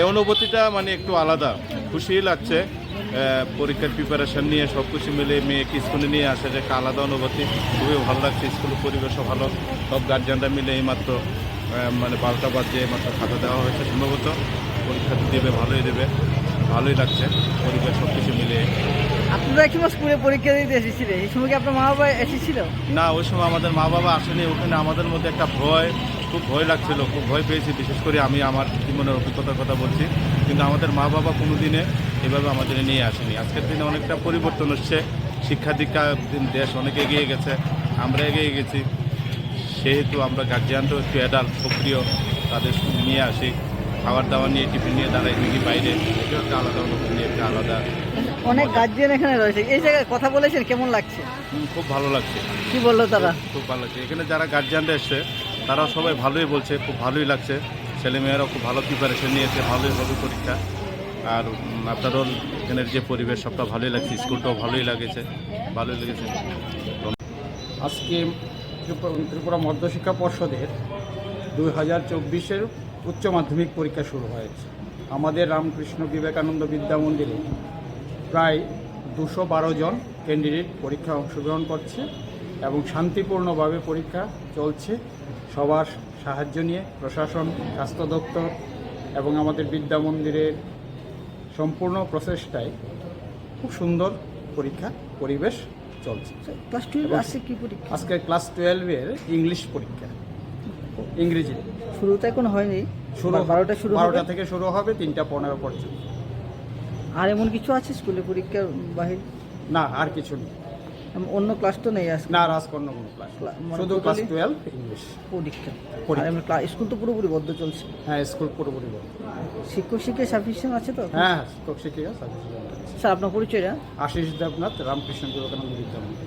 এই অনুভূতিটা মানে একটু আলাদা। খুশি লাগছে পরীক্ষার প্রিপারেশন নিয়ে সব কিছু মিলে মেয়েকে স্কুলে নিয়ে আসে যে একটা আলাদা অনুভূতি। খুবই ভালো লাগছে, স্কুলের পরিবেশও ভালো। সব গার্জিয়ানরা মিলে এইমাত্র মানে বারোটা দিয়ে মাত্র খাতা দেওয়া হয়েছে সম্ভবত। পরীক্ষা দেবে, ভালোই দেবে। ভালোই লাগছে, পরিবেশ সব কিছু মিলে আপনারা কি স্কুলে পরীক্ষা দিতে এসেছিলেন। এই সময় কি আপনার মা বাবা এসেছিল? না, ওই সময় আমাদের মা বাবা আসেনি। ওখানে আমাদের মধ্যে একটা ভয়, খুব ভয় লাগছিল, খুব ভয় পেয়েছি। বিশেষ করে আমি আমার জীবনের অভিজ্ঞতার কথা বলছি। কিন্তু আমাদের মা বাবা কোনো দিনে এভাবে আমাদের নিয়ে আসেনি। আজকের দিনে অনেকটা পরিবর্তন হচ্ছে। শিক্ষা দীক্ষা দেশ অনেক এগিয়ে গেছে। আমরা এগিয়ে গেছি। সেহেতু আমরা গার্জিয়ানটাও একটু অ্যাডাল্ট সক্রিয়, তাদের নিয়ে আসি। খাবার দাবার নিয়ে টিফিন নিয়ে দাঁড়াই দেখি বাইরে। এটা একটা আলাদা অনুভূতি একটা আলাদা অনেক গার্জিয়ান এখানে রয়েছে। এই জায়গায় কথা বলেছেন কেমন লাগছে? খুব ভালো লাগছে। কি বলল তারা? খুব ভালো লাগছে। এখানে যারা গার্জিয়ানরা এসছে তারা সবাই ভালোই বলছে খুব ভালোই লাগছে। ছেলেমেয়েরাও খুব ভালো প্রিপারেশন নিয়েছে ভালোই হবে পরীক্ষা। আর আপনারও এখানের যে পরিবেশ সবটা ভালোই লাগছে স্কুলটাও ভালোই লাগেছে ভালোই লেগেছে। আজকে ত্রিপুরা ত্রিপুরা মধ্যশিক্ষা পর্ষদের দুই হাজার চব্বিশের উচ্চ মাধ্যমিক পরীক্ষা শুরু হয়েছে। আমাদের রামকৃষ্ণ বিবেকানন্দ বিদ্যা মন্দিরে প্রায় দুশো বারো জন ক্যান্ডিডেট পরীক্ষা অংশগ্রহণ করছে এবং শান্তিপূর্ণভাবে পরীক্ষা চলছে। সবার সাহায্য নিয়ে প্রশাসন স্বাস্থ্য দপ্তর এবং আমাদের বিদ্যা মন্দিরের সম্পূর্ণ প্রচেষ্টায় খুব সুন্দর পরীক্ষা পরিবেশ চলছে। ক্লাস টুয়েলভ আসছে কি পরীক্ষা? আজকে ক্লাস টুয়েলভের ইংলিশ পরীক্ষা। ইংরেজি। শুরু তো এখন হয়নি শুরু বারোটা শুরু বারোটা থেকে শুরু হবে তিনটা পনেরো পর্যন্ত। আর এমন কিছু আছে স্কুলে পরীক্ষার বাহির? না আর কিছু নেই। অন্য ক্লাস তো নেই আজকে? না রাজকর্ণ কোনো ক্লাস মানে শুধু ক্লাস টুয়েলভ ইংলিশ পরীক্ষা। আর স্কুল তো পুরোপুরি বদ্ধ চলছে। হ্যাঁ স্কুল পুরোপুরি বন্ধ। শিক্ষক শিক্ষা সাফিসিয়েন্ট আছে তো? হ্যাঁ হ্যাঁ শিক্ষক শিক্ষিকা সার্ভিস স্যার আপনার পরিচয়টা? আশিস দেবনাথ রামকৃষ্ণ বিবেকানন্দ বিদ্যামন্দির।